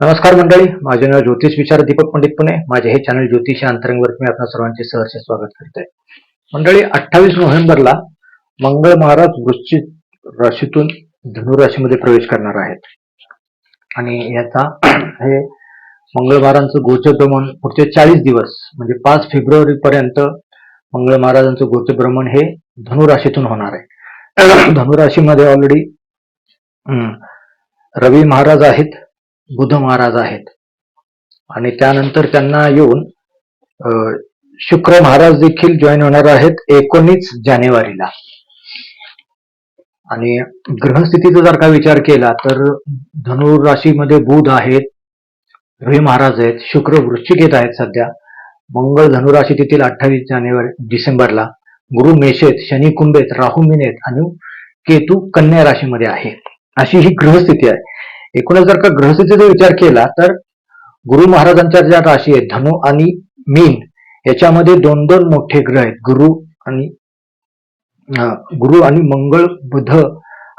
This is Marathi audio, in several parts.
नमस्कार मंडळी माझे नाव ज्योतिष विचार दीपक पंडित पुणे. माझे हे चॅनल ज्योतिष या अंतरंगवरती मी आपल्या सर्वांचे सहर्ष स्वागत करते मंडळी अठ्ठावीस नोव्हेंबरला मंगळ महाराज वृश्चिक राशीतून धनुराशीमध्ये प्रवेश करणार आहेत. आणि याचा हे मंगळ महाराजांचं गोचर भ्रमण पुढचे चाळीस दिवस म्हणजे पाच फेब्रुवारी पर्यंत मंगळ महाराजांचं गोचर भ्रमण हे धनुराशीतून होणार आहे. धनुराशीमध्ये ऑलरेडी रवी महाराज आहेत. बुद्ध महाराज आहेत. आणि त्यानंतर त्यांना येऊन शुक्र महाराज देखील जॉईन होणार आहेत एकोणीस जानेवारीला. आणि ग्रहस्थितीचा जर का विचार केला तर धनुराशीमध्ये बुध आहेत रवी महाराज आहेत शुक्र वृश्चिकेत आहेत सध्या. मंगळ धनुराशी तेथील अठ्ठावीस जानेवारी डिसेंबरला. गुरु मेषेत शनी कुंभेत राहू मिनेत आणि केतू कन्या राशीमध्ये आहे. अशी ही ग्रहस्थिती आहे. एकूणच जर का ग्रहस्थितीचा विचार केला तर गुरु महाराजांच्या ज्या राशी आहेत धनु आणि मीन याच्यामध्ये दोन दोन मोठे ग्रह आहेत. गुरु आणि गुरु आणि मंगळ बुध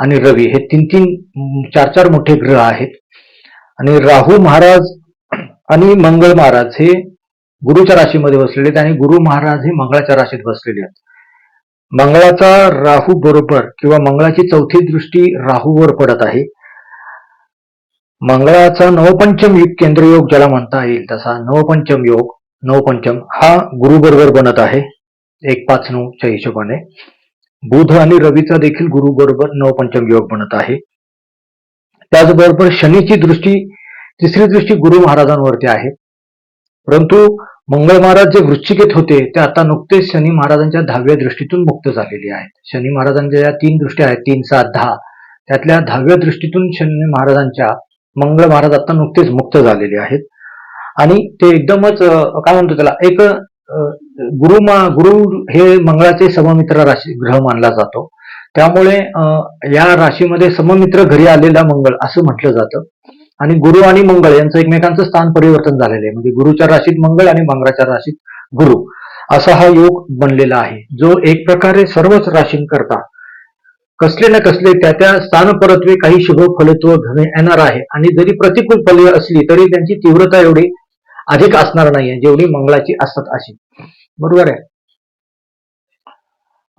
आणि रवी हे तीन तीन चार चार मोठे ग्रह आहेत. आणि राहू महाराज आणि मंगळ महाराज हे गुरुच्या राशीमध्ये बसलेले आहेत आणि गुरु महाराज हे मंगळाच्या राशीत बसलेले आहेत. मंगळाचा राहू बरोबर किंवा मंगळाची चौथी दृष्टी राहूवर पडत आहे. मंगळाचा नवपंचम युग केंद्रयोग ज्याला म्हणता येईल तसा नवपंचम योग नवपंचम हा गुरु बरोबर बनत आहे. एक पाच नऊच्या हिशोबाने. बुध आणि रवीचा देखील गुरु बरोबर नवपंचम योग बनत आहे. त्याचबरोबर शनीची दृष्टी तिसरी दृष्टी गुरु महाराजांवरती आहे. परंतु मंगळ महाराज जे वृश्चिकेत होते ते आता नुकतेच शनी महाराजांच्या दहाव्या दृष्टीतून मुक्त झालेले आहेत. शनी महाराजांच्या ज्या तीन दृष्ट्या आहेत तीन सात दहा. त्यातल्या दहाव्या दृष्टीतून शनी महाराजांच्या मंगळ महाराज आता नुकतेच मुक्त झालेले आहेत. आणि ते एकदमच काय म्हणतो त्याला एक गुरु मा- गुरु हे मंगळाचे सममित्र राशी ग्रह मानला जातो. त्यामुळे अं, या राशीमध्ये सममित्र घरी आलेला मंगळ असं म्हटलं जातं. आणि गुरु आणि मंगळ यांचं एकमेकांचं स्थान परिवर्तन झालेलं आहे. म्हणजे गुरुच्या राशीत मंगळ आणि मंगळाच्या राशीत गुरु. असा हा योग बनलेला आहे. जो एक प्रकारे सर्वच राशींकरता कसले ना कसले त्या त्या स्थान परत्वे काही शुभ फलत्व घेणे येणार आहे. आणि जरी प्रतिकूल फले असली तरी त्यांची तीव्रता एवढी अधिक असणार नाहीये जेवढी मंगळाची असतात अशी. बरोबर आहे?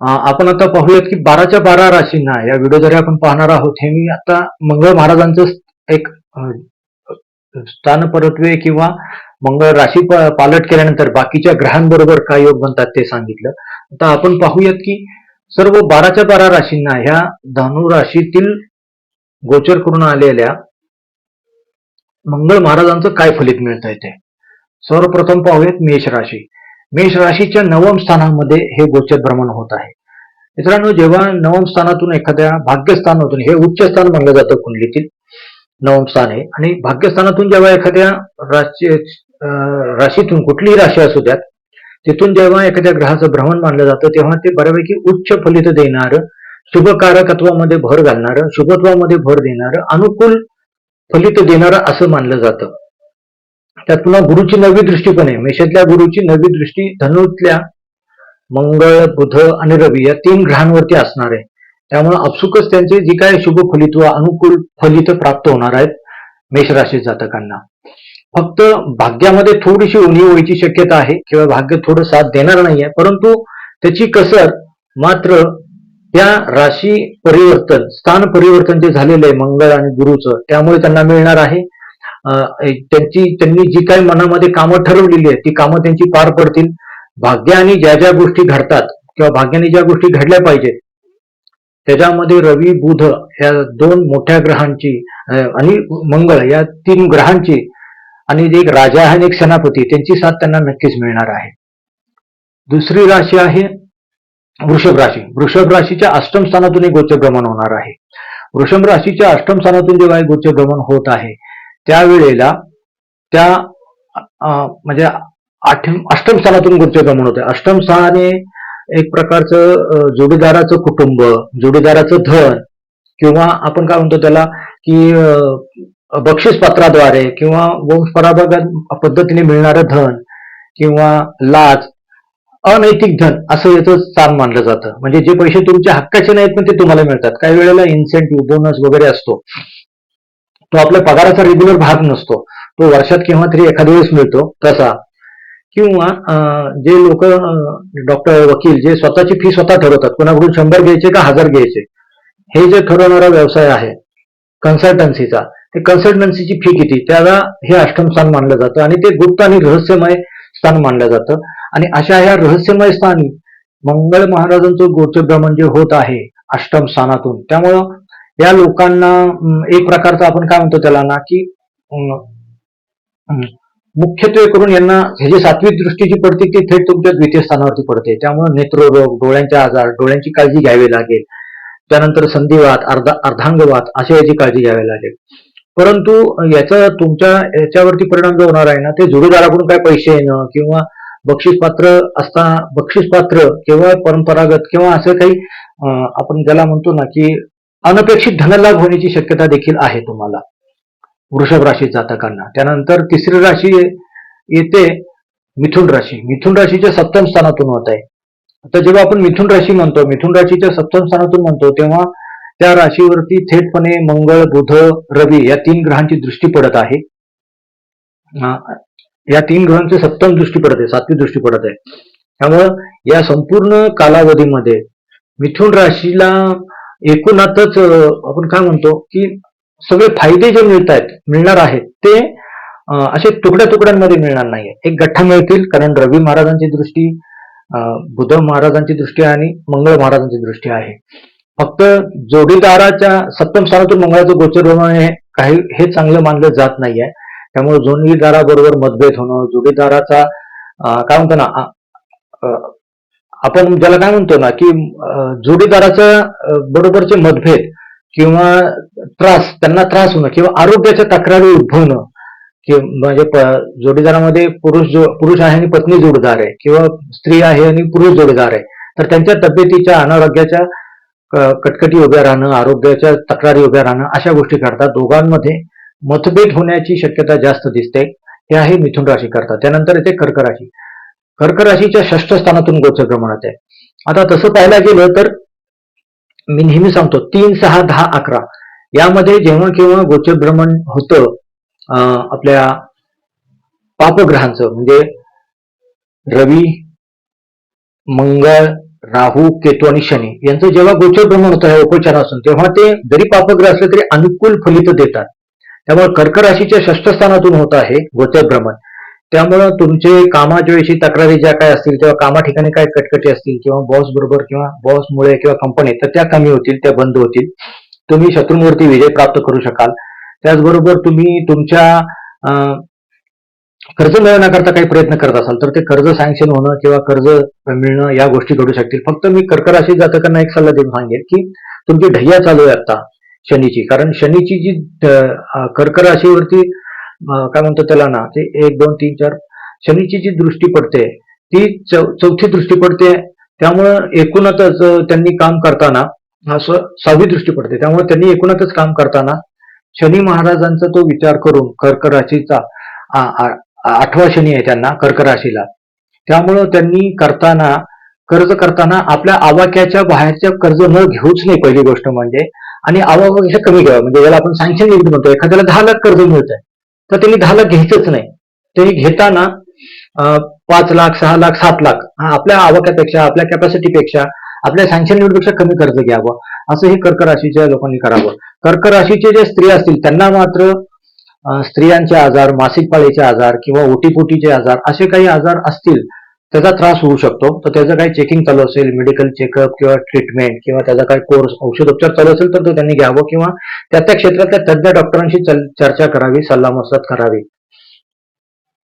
आपण आता पाहूयात की बाराच्या बारा राशींना या व्हिडिओ जरी आपण पाहणार आहोत हे मी आता मंगळ महाराजांचं एक स्थानपरत्वे स्थान परत्वे किंवा मंगळ राशी पालट केल्यानंतर बाकीच्या ग्रहांबरोबर काय योग बनतात ते सांगितलं. आता आपण पाहूयात की सर्व बाराच्या बारा राशींना ह्या धनु राशीतील गोचर करून आलेल्या मंगळ महाराजांचं काय फलित मिळतंय ते? सर्वप्रथम पाहूयात मेष राशी. मेष राशीच्या नवम स्थानामध्ये हे गोचर भ्रमण होत आहे. मित्रांनो जेव्हा नवम स्थानातून एखाद्या भाग्यस्थानातून हे उच्च स्थान मानलं जातं कुंडलीतील नवम स्थान. आहे आणि भाग्यस्थानातून जेव्हा एखाद्या राशी राशीतून कुठलीही राशी असू द्यात तिथून जेव्हा एखाद्या ग्रहाचं भ्रमण मानलं जातं तेव्हा ते बऱ्यापैकी उच्च फलित देणार शुभकारकत्वामध्ये भर घालणार शुभत्वामध्ये भर देणार अनुकूल फलित देणार असं मानलं जातं. त्यात पुन्हा गुरुची नवी दृष्टी पण आहे. मेषातल्या गुरुची नवी दृष्टी धनुतल्या मंगळ बुध आणि रवी या तीन ग्रहांवरती असणार आहे. त्यामुळे अपसुकच त्यांचे जी काय शुभ फलित्व अनुकूल फलित प्राप्त होणार आहेत मेष राशी जातकांना. फक्त भाग्यामध्ये थोडीशी उणीव व्हायची शक्यता आहे. किंवा भाग्य थोडं साथ देणार नाहीये. परंतु त्याची कसर मात्र त्या राशी परिवर्तन स्थान परिवर्तन जे झालेलं आहे मंगळ आणि गुरुचं त्यामुळे त्यांना मिळणार आहे. त्यांची त्यांनी जी काही मनामध्ये कामं ठरवलेली आहेत ती कामं त्यांची पार पडतील. भाग्याने ज्या ज्या गोष्टी घडतात किंवा भाग्याने ज्या गोष्टी घडल्या पाहिजेत त्याच्यामध्ये रवी बुध या दोन मोठ्या ग्रहांची आणि मंगळ या तीन ग्रहांची आणि एक राजा आहे आणि एक सेनापती त्यांची साथ त्यांना नक्कीच मिळणार आहे. दुसरी राशी आहे वृषभ राशी. वृषभ राशीच्या अष्टम स्थानातून एक गोचर भ्रमण होणार आहे. वृषभ राशीच्या अष्टम स्थानातून जेव्हा एक गोचर भ्रमण होत आहे त्यावेळेला त्या अं, म्हणजे आठ अष्टम स्थानातून गोचर भ्रमण होत आहे. अष्टम स्थानाने एक प्रकारचं जोडीदाराचं कुटुंब जोडीदाराचं धन किंवा आपण काय म्हणतो त्याला की बक्षीस पत्राद्वारे किंवा वंश पद्धतीने मिळणारं धन किंवा लाच अनैतिक धन असं याचं स्थान मानलं जातं. म्हणजे जे पैसे तुमच्या हक्काचे नाहीत पण ते तुम्हाला मिळतात. काही वेळेला इन्सेंटिव्ह बोनस वगैरे असतो. तो आपल्या पगाराचा रेग्युलर भाग नसतो. तो वर्षात किंवा तरी एखाद्या वेळेस मिळतो तसा. किंवा जे लोक डॉक्टर वकील जे स्वतःची फी स्वतः ठरवतात कोणाकडून शंभर घ्यायचे का हजार घ्यायचे हे जे ठरवणारा व्यवसाय आहे कन्सल्टन्सीचा कन्सल्टन्सीची फी किती? त्याला हे अष्टम स्थान मानलं जातं आणि ते गुप्त आणि रहस्यमय स्थान मानलं जातं. आणि अशा ह्या रहस्यमय स्थानी मंगळ महाराजांचं गोचर म्हणजे जे होत आहे अष्टम स्थानातून. त्यामुळं या लोकांना एक प्रकारचं आपण काय म्हणतो त्याला ना की अं, मुख्यत्वे करून यांना हे जे सात्विक दृष्टी जी पडते ती थेट तुमच्या द्वितीय स्थानावरती पडते. त्यामुळे नेत्ररोग डोळ्यांचे आजार डोळ्यांची काळजी घ्यावी लागेल. त्यानंतर संधिवात अर्धा अर्धांगवात अशा याची काळजी घ्यावी लागेल. परंतु याचा तुमच्या याच्यावरती परिणाम जो होणार आहे ना ते जोडीदाराकडून काय पैसे येणं किंवा बक्षीस पात्र असता बक्षीसपात्र किंवा परंपरागत किंवा असं काही आपण ज्याला म्हणतो ना की अनपेक्षित धनलाभ होण्याची शक्यता देखील आहे तुम्हाला. वृषभ राशी जातकांना. त्यानंतर तिसरी राशी येते मिथुन राशी. मिथुन राशीच्या सप्तम स्थानातून होत आहे. आता जेव्हा आपण मिथुन राशी म्हणतो मिथुन राशीच्या सप्तम स्थानातून म्हणतो तेव्हा त्या राशीवरती थेटपणे मंगळ बुध रवी या तीन ग्रहांची दृष्टी पडत आहे. या तीन ग्रहांची सप्तम दृष्टी पडत आहे सातवी दृष्टी पडत आहे. त्यामुळं या संपूर्ण कालावधीमध्ये मिथुन राशीला एकूणातच आपण काय म्हणतो की सगळे फायदे जे मिळत आहेत मिळणार आहेत ते असे तुकड्या तुकड्यांमध्ये मिळणार नाहीये. एक गठ्ठा मिळतील कारण रवी महाराजांची दृष्टी अं, बुध महाराजांची दृष्टी आणि मंगळ महाराजांची दृष्टी आहे. फक्त जोडीदाराच्या सप्तम स्थानातून मंगळाचं गोचर होणं हे काही हे चांगलं मानलं जात नाहीये. त्यामुळे जोडीदाराबरोबर मतभेद होणं जोडीदाराचा काय म्हणतो ना आपण ज्याला काय म्हणतो ना की जोडीदाराचं जोडीदाराच्या बरोबरचे मतभेद किंवा त्रास त्यांना त्रास होणं किंवा आरोग्याच्या तक्रारी उद्भवणं कि म्हणजे जोडीदारामध्ये पुरुष जो पुरुष आहे आणि पत्नी जोडीदार आहे किंवा स्त्री आहे आणि पुरुष जोडीदार आहे तर त्यांच्या तब्येतीच्या अनारोग्याच्या कटकटी उभ्या राहणं आरोग्याच्या तक्रारी उभ्या राहणं अशा गोष्टी करतात दोघांमध्ये मतभेद होण्याची शक्यता जास्त दिसते. हे आहे मिथुन राशी करतात. त्यानंतर येते कर्क राशी. कर्क राशीच्या षष्ठ स्थानातून गोचर प्रमाणात आहे. आता तसं पाहायला गेलं तर मी नेहमी सांगतो तीन सहा दहा अकरा. यामध्ये जेव्हा केव्हा गोचर भ्रमण होतं अं, आपल्या पापग्रहांचं म्हणजे रवी मंगळ राहू केतू आणि शनी यांचं जेव्हा गोचर भ्रमण होतं उपचार उपचारापासून तेव्हा ते जरी पापग्रह असले तरी अनुकूल फलित देतात. त्यामुळे कर्क राशीच्या षष्ठस्थानातून होत आहे गोचर भ्रमण. त्यामुळं तुमचे कामाच्या विषयी तक्रारी ज्या काय असतील किंवा कामा ठिकाणी काय कटकटी असतील किंवा बॉस बरोबर किंवा बॉसमुळे किंवा कंपनी तर त्या कमी होतील त्या बंद होतील. तुम्ही शत्रूंवरती विजय प्राप्त करू शकाल. त्याचबरोबर तुम्ही तुमच्या अं, कर्ज मिळवण्याकरता काही प्रयत्न करत असाल तर ते कर्ज सँक्शन होणं किंवा कर्ज मिळणं या गोष्टी घडू शकतील. फक्त मी कर्कराशी जातकांना एक सल्ला देऊन सांगेन की तुमची ढय्या चालू आहे आता शनीची. कारण शनीची जी कर्कराशीवरती राशीवरती काय म्हणतो त्याला ना ते एक दोन तीन चार शनीची जी दृष्टी पडते ती चौ- चौथी दृष्टी पडते. त्यामुळं एकूणच त्यांनी काम करताना असं सहावी दृष्टी पडते. त्यामुळे त्यांनी एकूणच काम करताना शनी महाराजांचा तो विचार करून कर्कराशीचा आठवा शनी आहे त्यांना कर्क राशीला. त्यामुळं त्यांनी करताना कर्ज करताना आपल्या आवाक्याच्या बाहेरच्या कर्ज न घेऊच नाही पहिली गोष्ट म्हणजे. आणि आवाक्यापेक्षा कमी घ्यावं म्हणजे ज्याला आपण सँक्शन लिमिट म्हणतो एखाद्याला दहा लाख कर्ज मिळत आहे तर त्यांनी दहा लाख घ्यायचंच नाही. त्यांनी घेताना पाच लाख सहा लाख सात लाख हा आपल्या आवाक्यापेक्षा आपल्या कॅपॅसिटीपेक्षा आपल्या सँक्शन लिमिटपेक्षा कमी कर्ज घ्यावं. असं हे कर्क राशीच्या लोकांनी करावं. कर्क राशीचे जे स्त्री असतील त्यांना मात्र स्त्रियांचे आजार मासिक पाळीचे आजार किंवा ओटीपोटीचे आजार असे काही आजार असतील त्याचा त्रास होऊ शकतो. तर त्याचं काही चेकिंग चालू असेल मेडिकल चेकअप किंवा ट्रीटमेंट किंवा त्याचा काही कोर्स औषधोपचार चालू असेल तर तो त्यांनी घ्यावं किंवा त्या त्या क्षेत्रातल्या तज्ज्ञ डॉक्टरांशी चर्चा करावी सल्लामसलत करावी.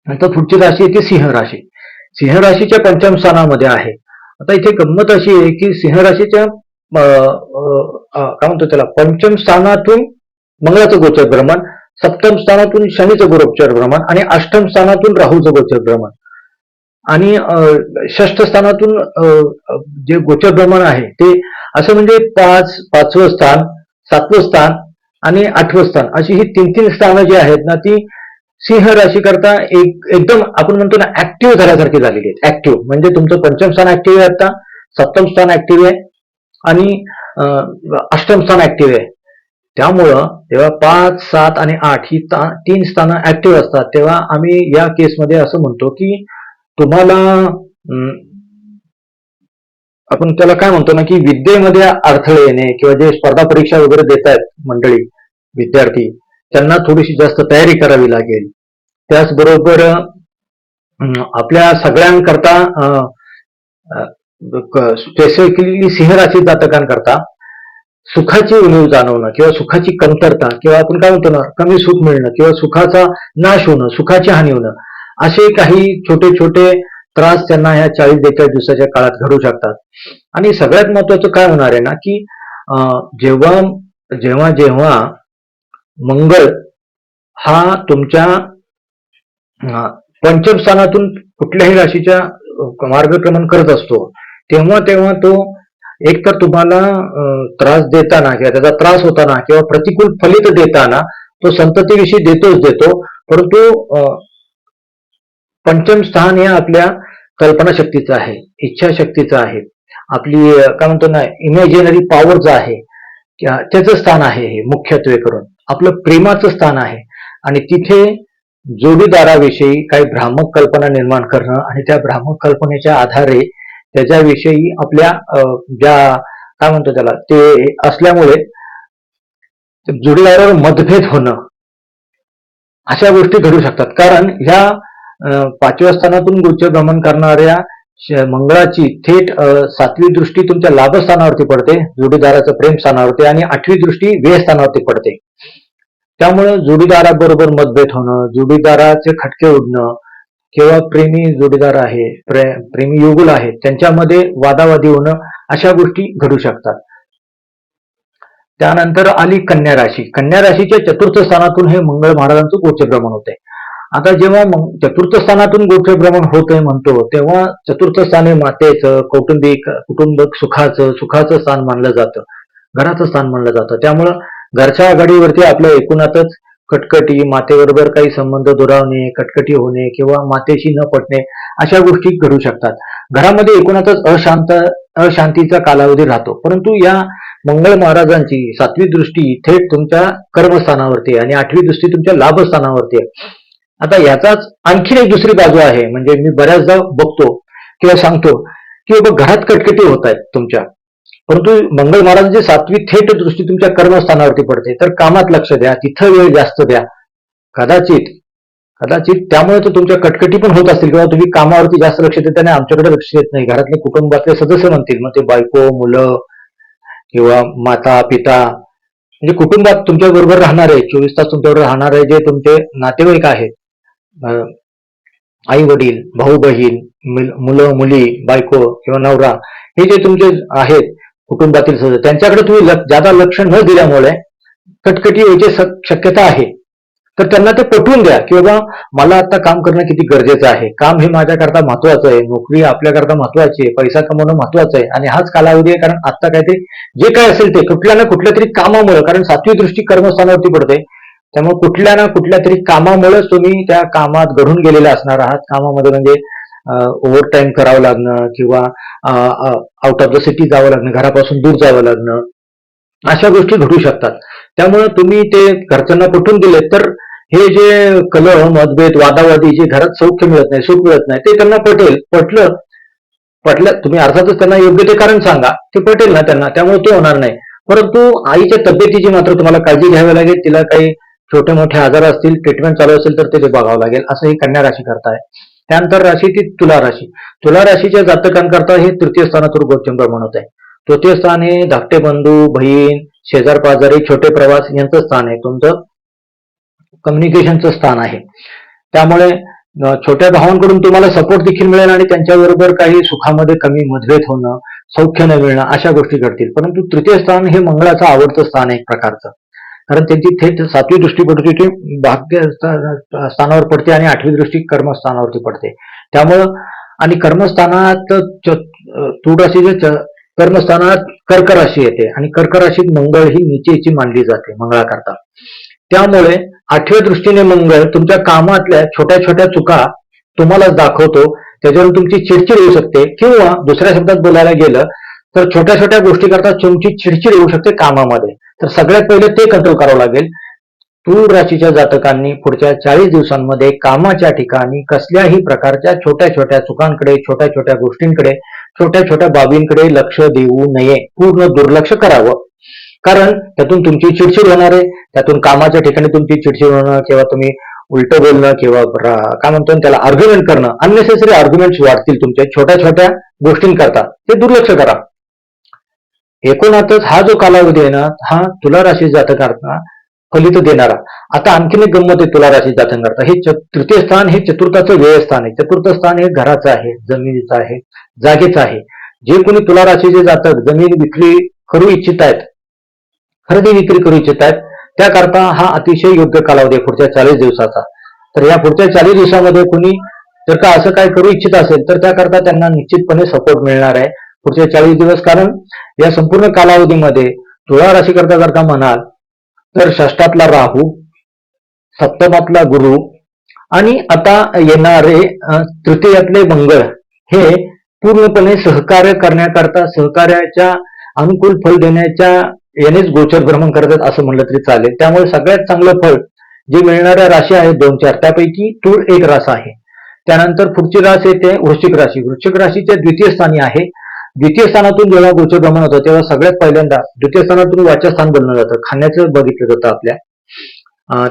नंतर पुढची राशी येते सिंह राशी. सिंह राशीच्या पंचम स्थानामध्ये आहे. आता इथे गंमत अशी आहे की सिंह राशीच्या काय म्हणतो त्याला पंचम स्थानातून मंगळाचं गोचर भ्रमण सप्तम स्थानातून शनीचं गुरोपचार भ्रमण आणि अष्टम स्थानातून राहूचं गोचर भ्रमण. आणि षष्ठ स्थानातून जे गोचर भ्रमण आहे ते असं म्हणजे पाच पाचवं स्थान सातवं स्थान आणि आठवं स्थान. अशी ही तीन तीन स्थानं जी आहेत ना ती सिंह राशी करता एक एकदम आपण म्हणतो ना ऍक्टिव्ह झाल्यासारखी झालेली आहेत. ऍक्टिव्ह म्हणजे तुमचं पंचम स्थान ऍक्टिव्ह आहे आता सप्तम स्थान ऍक्टिव्ह आहे आणि अष्टम स्थान ऍक्टिव्ह आहे. त्यामुळं जेव्हा पाच सात आणि आठ ही तीन स्थानं ऍक्टिव्ह असतात तेव्हा आम्ही या केसमध्ये असं म्हणतो की तुम्हाला आपण त्याला काय म्हणतो ना की विद्येमध्ये अडथळे येणे किंवा जे स्पर्धा परीक्षा वगैरे देत आहेत मंडळी विद्यार्थी त्यांना थोडीशी जास्त तयारी करावी लागेल. त्याचबरोबर आपल्या सगळ्यांकरता स्पेसिफिकली सिंह राशी जातकांकरता सुखाची उणीव जाणवणं किंवा सुखाची कमतरता किंवा आपण काय म्हणतो ना कमी सुख मिळणं किंवा सुखाचा नाश होणं सुखाची हानी होणं असे काही छोटे छोटे त्रास त्यांना ह्या चाळीस बेचाळीस दिवसाच्या काळात घडू शकतात. आणि सगळ्यात महत्वाचं काय होणार आहे ना की जेव्हा जेव्हा जेव्हा मंगळ हा तुमच्या पंचम स्थानातून कुठल्याही राशीच्या मार्गक्रमण करत असतो तेव्हा तेव्हा तो एक तर तुम्हाला त्रास देताना किंवा त्याचा त्रास होताना किंवा प्रतिकूल फलित देताना तो संततीविषयी देतोच देतो. परंतु अं, पंचम स्थान हे आपल्या कल्पनाशक्तीचं आहे इच्छाशक्तीचं आहे. आपली काय म्हणतो ना इमॅजिनरी पॉवरचं आहे त्याचं स्थान आहे हे मुख्यत्वे करून. आपलं प्रेमाचं स्थान आहे. आणि तिथे जोडीदाराविषयी काही भ्रामक कल्पना निर्माण करणं आणि त्या भ्रामक कल्पनेच्या आधारे त्याच्याविषयी आपल्या अं, ज्या काय म्हणतो त्याला ते असल्यामुळे जोडीदारावर मतभेद होणं अशा गोष्टी घडू शकतात. कारण ह्या पाचव्या स्थानातून गोचर भ्रमण करणाऱ्या मंगळाची थेट सातवी दृष्टी तुमच्या लाभस्थानावरती पडते जोडीदाराचं प्रेम स्थानावरती आणि आठवी दृष्टी व्यय स्थानावरती पडते. त्यामुळे जोडीदाराबरोबर मतभेद होणं जोडीदाराचे खटके उडणं किंवा प्रेमी जोडीदार आहे प्रे, प्रेमी युगुल आहे त्यांच्यामध्ये वादावादी होणं अशा गोष्टी घडू शकतात. त्यानंतर आली कन्या राशी. कन्या राशीच्या चतुर्थ स्थानातून हे मंगळ महाराजांचं गोचर भ्रमण होते. आता जेव्हा मग चतुर्थ स्थानातून गोचर भ्रमण होतंय म्हणतो तेव्हा चतुर्थ स्थान हे मातेचं कौटुंबिक कुटुंब सुखाचं सुखाचं स्थान मानलं जातं घराचं स्थान मानलं जातं. त्यामुळं घरच्या आघाडीवरती आपल्या एकूणातच कटकटी मातेबरोबर काही संबंध दुरावणे कटकटी होणे किंवा मातेशी न पटणे अशा गोष्टी घडू शकतात. घरामध्ये एकूणातच अशांत अशांतीचा कालावधी राहतो. परंतु या मंगळ महाराजांची सातवी दृष्टी थेट तुमच्या कर्मस्थानावरती आहे आणि आठवी दृष्टी तुमच्या लाभस्थानावरती आहे. आता याचाच आणखीन एक दुसरी बाजू आहे. म्हणजे मी बऱ्याचदा बघतो किंवा सांगतो की बाबा घरात कटकटी होत आहेत तुमच्या. परंतु मंगळ महाराजांची सातवी थेट दृष्टी तुमच्या कर्मस्थानावरती पडते. तर कामात लक्ष द्या तिथं वेळ जास्त द्या. कदाचित कदाचित त्यामुळे तर तुमच्या कटकटी पण होत असतील किंवा तुम्ही कामावरती जास्त लक्ष देत आणि आमच्याकडे लक्ष देत नाही. घरातले कुटुंबातले सदस्य म्हणतील मग ते बायको मुलं किंवा माता पिता. म्हणजे कुटुंबात तुमच्या बरोबर राहणारे चोवीस तास तुमच्याबरोबर राहणारे जे तुमचे नातेवाईक आहेत आई वडील भाऊ बहीण मुलं मुली बायको किंवा नवरा हे जे तुमचे आहेत कुटुंबातील सदस्य. त्यांच्याकडे तुम्ही ज्यादा लक्ष न दिल्यामुळे कटकटी यायची शक्यता आहे. तर त्यांना ते पटवून द्या की बाबा मला आता काम करणं किती गरजेचं आहे. काम हे माझ्याकरता महत्वाचं आहे. नोकरी आपल्याकरता महत्वाची आहे. पैसा कमवणं महत्वाचं आहे. आणि हाच कालावधी आहे कारण आता काय ते जे काय असेल ते कुठल्या ना कुठल्या तरी कामामुळे कारण सातवी दृष्टी कर्मस्थानावरती पडते. त्यामुळे कुठल्या ना कुठल्या तरी कामामुळेच तुम्ही त्या कामात घडून गेलेले असणार आहात. कामामध्ये म्हणजे ओव्हर टाइम करावं लागणं किंवा आउट ऑफ द सिटी जावं लागणं घरापासून दूर जावं लागणं अशा गोष्टी घडू शकतात. त्यामुळे तुम्ही ते घरच्यांना पटवून दिले तर हे जे कलह मतभेद वादावादी जे घरात सौख्य मिळत नाही सुख मिळत नाही ते त्यांना पटेल. पटलं पटलं तुम्ही अर्थातच त्यांना योग्य ते कारण सांगा ते पटेल ना त्यांना त्यामुळे ते होणार नाही. परंतु आईच्या तब्येतीची मात्र तुम्हाला काळजी घ्यावी लागेल तिला काही छोटे मोठे आजार असतील ट्रीटमेंट चालू असेल तर ते बघावं लागेल असं ही कन्या राशी करताय त्यानंतर राशी ती तुला राशी. तुला राशीच्या जातकांकरता हे तृतीय स्थानातून गोचर म्हणत होत आहे. तृतीय स्थान हे धाकटे बंधू बहीण शेजार पाजारी छोटे प्रवास यांचं स्थान आहे. तुमचं कम्युनिकेशनचं स्थान आहे. त्यामुळे छोट्या भावांकडून तुम्हाला सपोर्ट देखील मिळेल आणि त्यांच्याबरोबर काही सुखामध्ये कमी मतभेद होणं सौख्य न मिळणं अशा गोष्टी घडतील. परंतु तृतीय स्थान हे मंगळाचं आवडतं स्थान आहे एक प्रकारचं. कारण त्यांची थेट सातवी दृष्टी पडते ती भाग्य स्थानावर पडते आणि आठवी दृष्टी कर्मस्थानावरती पडते. त्यामुळं आणि कर्मस्थानात च- कर्मस्थानात कर्क राशी येते आणि कर्क राशीत मंगळ ही नीचेची मानली जाते मंगळाकरता. त्यामुळे आठव्या दृष्टीने मंगळ तुमच्या कामातल्या छोट्या छोट्या चुका तुम्हालाच दाखवतो त्याच्यावरून तुमची चिडचिड होऊ शकते किंवा दुसऱ्या शब्दात बोलायला गेलं तर छोट्या छोट्या गोष्टी करता तुमची चिडचिड होऊ शकते कामामध्ये. तर सगळ्यात पहिले ते कंट्रोल करावं लागेल. तूळ राशीच्या जातकांनी पुढच्या चाळीस दिवसांमध्ये कामाच्या ठिकाणी कसल्याही प्रकारच्या छोट्या छोट्या चुकांकडे छोट्या छोट्या गोष्टींकडे छोट्या छोट्या बाबींकडे लक्ष देऊ नये. पूर्ण दुर्लक्ष करावं. कारण त्यातून तुमची चिडचिड होणार आहे. त्यातून कामाच्या ठिकाणी तुमची चिडचिड होणं किंवा तुम्ही उलट बोलणं किंवा काय म्हणतो त्याला आर्ग्युमेंट करणं अननेसेसरी आर्ग्युमेंट्स वाढतील तुमच्या छोट्या छोट्या गोष्टींकरता. ते दुर्लक्ष करा. एकूणातच हा जो कालावधी आहे ना हा तुला राशी जातकांना फलित देणारा. आता आणखीन एक गंमत आहे तुला राशी जातकांकरता हे तृतीय स्थान हे चतुर्थाचं व्यय स्थान आहे. चतुर्थ स्थान हे घराचं आहे जमिनीचं आहे जागेचं आहे. जे कोणी तुला राशीचे जातक जमीन विक्री करू इच्छित आहेत खरेदी विक्री करू इच्छित आहेत त्याकरता हा अतिशय योग्य कालावधी आहे पुढच्या चाळीस दिवसाचा. तर या पुढच्या चाळीस दिवसामध्ये कुणी जर का असं काय करू इच्छित असेल तर त्याकरता त्यांना निश्चितपणे सपोर्ट मिळणार आहे. पुढचे चाळीस दिवस कारण या संपूर्ण कालावधीमध्ये तुळा राशी करता करता म्हणाल तर षष्टातला राहू सप्तमातला गुरु आणि आता येणारे तृतीयातले मंगळ हे पूर्णपणे सहकार्य करण्याकरता सहकार्याच्या अनुकूल फल देण्याच्या यानेच गोचर भ्रमण करतात असं म्हणलं तरी चालेल. त्यामुळे सगळ्यात चांगलं फळ जे मिळणाऱ्या राशी आहेत दोन चार त्यापैकी तूळ एक रास आहे. त्यानंतर पुढची रास येते वृश्चिक राशी. वृश्चिक राशीच्या द्वितीय स्थानी आहे. द्वितीय स्थानातून जेव्हा गोचर भ्रमण होतं तेव्हा सगळ्यात पहिल्यांदा द्वितीय स्थानातून वाचस्थान बनलं जातं. खाण्याचं बघितलं जातं आपल्या.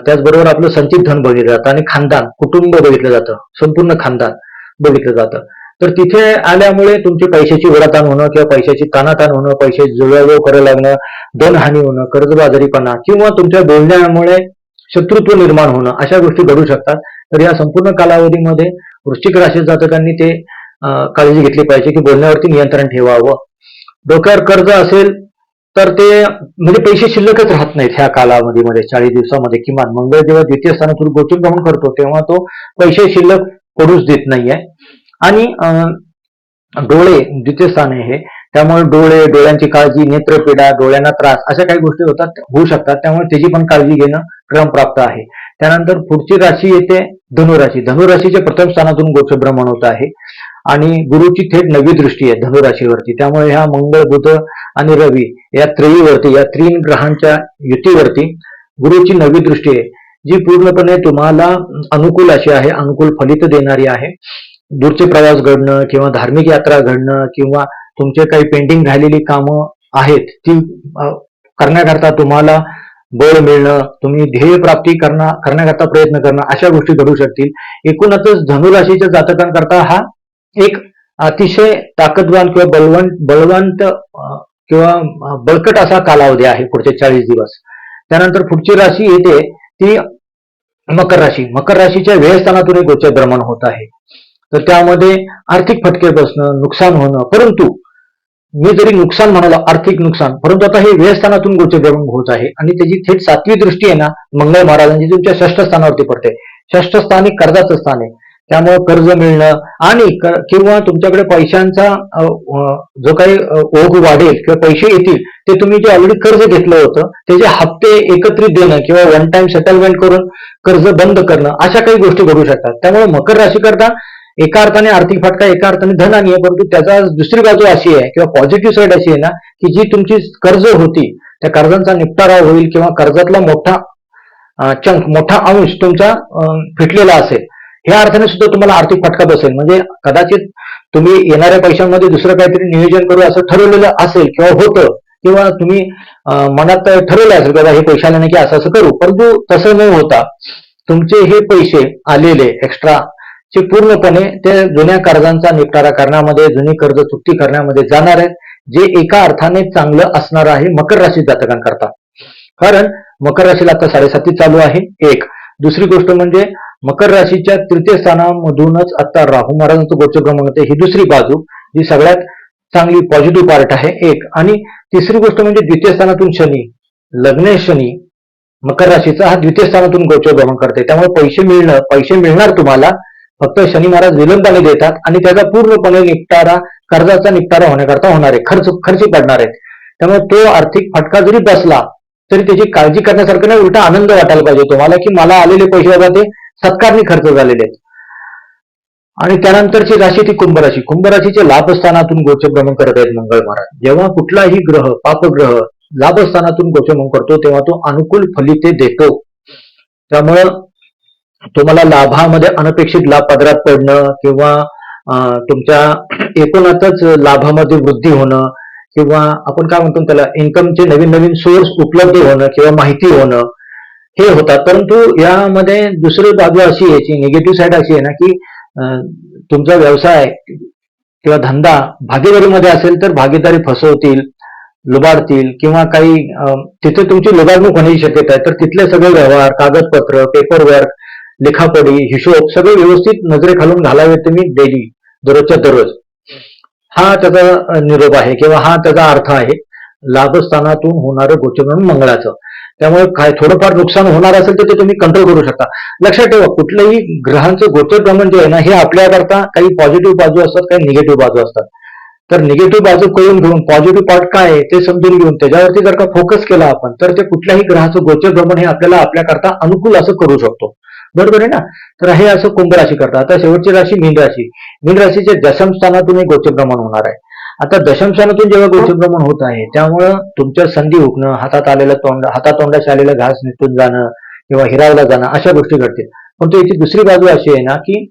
त्याचबरोबर आपलं संचित धन बघितलं जातं आणि खानदान कुटुंब बघितलं जातं. संपूर्ण खानदान बघितलं जातं. तर तिथे आल्यामुळे तुमची पैशाची ओढाताण होणं किंवा पैशाची तानाताण होणं पैशाची जुळवाजुळव करायला लागणं धनहानी होणं कर्जबाजारीपणा किंवा तुमच्या बोलण्यामुळे शत्रुत्व निर्माण होणं अशा गोष्टी घडू शकतात. तर या संपूर्ण कालावधीमध्ये वृश्चिक राशी जातकांनी ते काळजी घेतली पाहिजे की बोलण्यावरती नियंत्रण ठेवावं. डोक्यावर कर्ज असेल तर ते म्हणजे पैसे शिल्लकच राहत नाहीत ह्या कालावधीमध्ये चाळीस दिवसामध्ये किमान. मंगळ जेव्हा द्वितीय स्थानातून गोचर भ्रमण करतो तेव्हा तो पैसे शिल्लक पडूच देत नाहीये. आणि अं, डोळे द्वितीय स्थान आहे हे. त्यामुळे डोळे डोळ्यांची काळजी नेत्रपीडा डोळ्यांना त्रास अशा काही गोष्टी होतात होऊ शकतात. त्यामुळे त्याची पण काळजी घेणं क्रमप्राप्त आहे. त्यानंतर पुढची राशी येते धनुराशी धनुराशीच्या प्रथम स्थानातून गोचर भ्रमण होत आहे. आणि गुरुची थेट नवी दृष्टी आहे धनुराशीवरती. त्यामुळे ह्या मंगळ बुध आणि रवी या त्रयीवरती या त्रीन ग्रहांच्या युतीवरती गुरुची नवी दृष्टी आहे जी पूर्णपणे तुम्हाला अनुकूल अशी आहे अनुकूल फलित देणारी आहे. दूरचे प्रवास घडणं किंवा धार्मिक यात्रा घडणं किंवा तुमचे काही पेंडिंग राहिलेली कामं आहेत ती करण्याकरता तुम्हाला बळ मिळणं तुम्ही ध्येय प्राप्ती करणं करण्याकरता प्रयत्न करणं अशा गोष्टी घडू शकतील. एकूणच धनुराशीच्या जातकांकरता हा एक अतिशय ताकदवान किंवा बलवंत बलवंत किंवा बळकट असा कालावधी आहे पुढचे चाळीस दिवस. त्यानंतर पुढची राशी येते ती मकर राशी. मकर राशीच्या व्ययस्थानातून एक गोचर भ्रमण होत आहे. तर त्यामध्ये आर्थिक फटके बसणं नुकसान होणं परंतु मी जरी नुकसान म्हणालो आर्थिक नुकसान परंतु आता हे व्ययस्थानातून गोचर भ्रमण होत आहे आणि त्याची थेट सातवी दृष्टी आहे ना मंगळ महाराजांची तुमच्या षष्ठ स्थानावरती पडते. षष्ठ स्थान हे कर्जाचं स्थान आहे. त्यामुळे कर्ज मिळणं आणि किंवा तुमच्याकडे पैशांचा जो काही ओघ वाढेल किंवा पैसे येतील ते तुम्ही जे ऑलरेडी कर्ज घेतलं होतं त्याचे हप्ते एकत्रित देणं किंवा वन टाइम सेटलमेंट करून कर्ज बंद करणं अशा काही गोष्टी घडू शकतात. त्यामुळे मकर राशी करता एका अर्थाने आर्थिक फटका एका अर्थाने धनानी आहे परंतु त्याचा दुसरी बाजू अशी आहे किंवा पॉझिटिव्ह साईड अशी आहे ना की जी तुमची कर्ज होती त्या कर्जांचा निपटारा होईल किंवा कर्जातला मोठा चंक मोठा अंश तुमचा फिटलेला असेल. ह्या अर्थाने सुद्धा तुम्हाला आर्थिक फटका बसेल. म्हणजे कदाचित तुम्ही येणाऱ्या पैशांमध्ये दुसरं काहीतरी नियोजन करू असं ठरवलेलं असेल किंवा होतं किंवा तुम्ही मनात ठरवलं असेल की बाबा हे पैसे आले नाही की असं असं करू परंतु तसं न होता तुमचे हे पैसे आलेले एक्स्ट्रा चे पूर्णपणे ते जुन्या कर्जांचा निपटारा करण्यामध्ये जुनी कर्ज चुकती करण्यामध्ये जाणार आहेत जे एका अर्थाने चांगलं असणार आहे मकर राशी जातकांकरता. कारण मकर राशीला आता साडेसाती चालू आहे एक. दुसरी गोष्ट म्हणजे मकर राशीच्या तृतीय स्थानामधूनच आता राहू महाराजांचं गोचर भ्रमण होते ही दुसरी बाजू जी सगळ्यात चांगली पॉझिटिव्ह पार्ट आहे एक. आणि तिसरी गोष्ट म्हणजे द्वितीय स्थानातून शनी लग्न शनी मकर राशीचा हा द्वितीय स्थानातून गोचर भ्रमण करते त्यामुळे पैसे मिळणं पैसे मिळणार तुम्हाला फक्त शनी महाराज विलंबाने देतात आणि त्याचा पूर्णपणे निपटारा कर्जाचा निपटारा होण्याकरता होणार आहे. खर्च खर्च पडणार आहेत. त्यामुळे तो आर्थिक फटका जरी बसला तरी त्याची काळजी करण्यासारखं नाही उलटा आनंद वाटायला पाहिजे तुम्हाला की मला आलेले पैसे बाबा ते सत्कारणी खर्च झालेले आहेत. आणि त्यानंतरची राशी ती कुंभराशी. कुंभराशीचे लाभस्थानातून गोचभ्रमण करत आहेत मंगळ महाराज. जेव्हा कुठलाही ग्रह पापग्रह लाभस्थानातून गोचभ्रमण करतो तेव्हा तो अनुकूल फलिते देतो. त्यामुळं तुम्हाला लाभामध्ये अनपेक्षित लाभ पदरात पडणं किंवा अं, तुमच्या एकूणातच लाभामध्ये वृद्धी होणं किंवा आपण काय म्हणतो त्याला इन्कमचे नवीन नवीन सोर्स उपलब्ध होणं किंवा माहिती होणं हे होतात परंतु यामध्ये दुसरी बाजू अशी आहे याची निगेटिव्ह साईड अशी आहे ना की तुमचा व्यवसाय किंवा धंदा भागीदारीमध्ये असेल तर भागीदारी फसवतील लुबाडतील किंवा काही तिथे तुमची लुबाडणूक होण्याची शक्यता आहे. तर तिथले सगळे व्यवहार कागदपत्र पेपरवर्क लेखापडी हिशोब सगळे व्यवस्थित नजरेखालून घालावे तुम्ही डेली दररोजच्या दररोज. हा त्याचा निरोप आहे किंवा हा त्याचा अर्थ आहे लाभस्थानातून होणारं म्हणून मंगळाचं. त्यामुळे काय थोडंफार नुकसान होणार असेल तर ते तुम्ही कंट्रोल करू शकता. लक्षात ठेवा कुठलंही ग्रहांचं गोचर प्रमाण जे आहे ना हे आपल्याकरता काही पॉझिटिव्ह बाजू असतात काही निगेटिव्ह बाजू असतात. तर निगेटिव्ह बाजू कळून घेऊन पॉझिटिव्ह पार्ट काय आहे ते समजून घेऊन त्याच्यावरती जर का फोकस केला आपण तर ते कुठल्याही ग्रहाचं गोचर भ्रमण हे आपल्याला आपल्याकरता अनुकूल असं करू शकतो. बरोबर आहे ना? तर हे असं कुंभ राशी करता आता शेवटची राशी मीन राशी. मीन राशीच्या दशम स्थानातून हे गोचर भ्रमण होणार आहे. आता दशम जेव्हा गोचरभ्रमण होत आहे त्यामुळं तुमच्या संधी हुकणं हातात आलेलं तोंड हातातोंडाशी आलेलं घास निघून जाणं किंवा हिरावला जाणं अशा गोष्टी घडतील. पण याची दुसरी बाजू अशी आहे ना की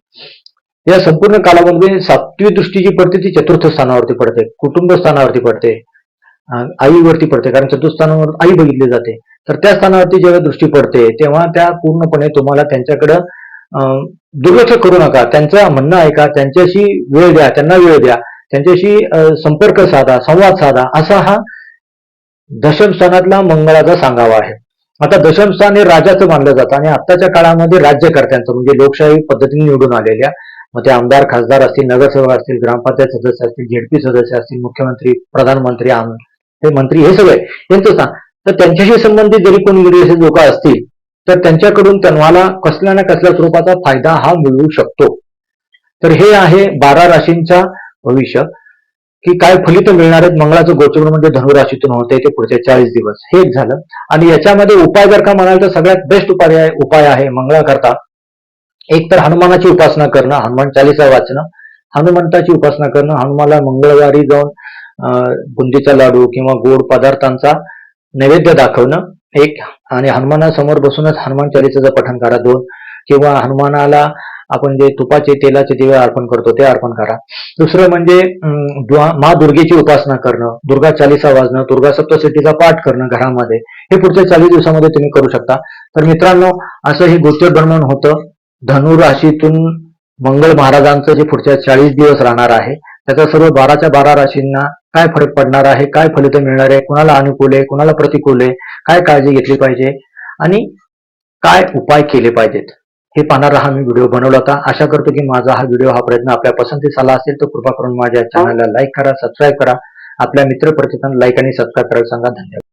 या संपूर्ण कालामध्ये सातवी दृष्टी जी पडते ती चतुर्थ स्थानावरती पडते कुटुंब स्थानावरती पडते आईवरती पडते कारण चतुर्थ स्थानावर आई बघितली जाते. तर त्या स्थानावरती जेव्हा दृष्टी पडते तेव्हा त्या पूर्णपणे तुम्हाला त्यांच्याकडं अं, दुर्लक्ष करू नका. त्यांचं म्हणणं ऐका त्यांच्याशी वेळ द्या त्यांना वेळ द्या. त्यांच्याशी अं, संपर्क साधा संवाद साधा असा हा दशमस्थानातला मंगळाचा सांगावा आहे. आता दशमस्थान हे राजाचं मानलं जातं आणि आत्ताच्या काळामध्ये राज्यकर्त्यांचं म्हणजे लोकशाही पद्धतीने निवडून आलेल्या मग ते आमदार खासदार असतील नगरसेवक असतील ग्रामपंचायत सदस्य असतील झेडपी सदस्य असतील मुख्यमंत्री प्रधानमंत्री आम हे मंत्री हे सगळे यांचं स्थान. तर त्यांच्याशी संबंधित जरी कोणी विदेशी लोक असतील तर त्यांच्याकडून तुम्हाला कसल्या ना कसल्या स्वरूपाचा फायदा हा मिळू शकतो. तर हे आहे बारा राशींच्या भविष्य की काय फलित मिळणार आहेत मंगळाचं गोचर म्हणजे धनुराशीतून होते ते पुढचे चाळीस दिवस. हे एक झालं. आणि याच्यामध्ये उपाय जर का म्हणाल तर सगळ्यात बेस्ट उपाय आहे उपाय आहे मंगळाकरता. एक तर हनुमानाची उपासना करणं हनुमान चालीसा वाचणं. हनुमंताची उपासना करणं हनुमाला मंगळवारी जाऊन अं, बुंदीचा लाडू किंवा गोड पदार्थांचा नैवेद्य दाखवणं. एक आणि हनुमानासमोर बसूनच हनुमान चालीसाचं पठण करा दोन. किंवा हनुमानाला आपण जे तुपाचे तेलाचे दिवे अर्पण करतो ते अर्पण करा. दुसरं म्हणजे मा दुर्गेची उपासना करणं दुर्गा चालीसा वाजणं दुर्गा सप्तशतीचा पाठ करणं घरामध्ये. हे पुढच्या चाळीस दिवसामध्ये तुम्ही करू शकता. तर मित्रांनो असं हे गोचर भ्रमण होतं. धनुराशीतून मंगळ महाराजांचं जे पुढच्या चाळीस दिवस राहणार आहे त्याचा सर्व बाराच्या बारा राशींना काय फरक पडणार आहे काय फलित मिळणार आहे कुणाला अनुकूल आहे कुणाला प्रतिकूल आहे काय काळजी घेतली पाहिजे आणि काय उपाय केले पाहिजेत. हे पाहणारा हा मी व्हिडिओ बनवला होता आशा करतो की माझा हा व्हिडिओ हा प्रयत्न आपल्या पसंतीस आला असेल तर कृपा करून माझ्या चॅनलला लाईक करा सबस्क्राईब करा. आपल्या मित्र परिचितांना लाईक आणि सबस्क्राईब करायला सांगा. धन्यवाद.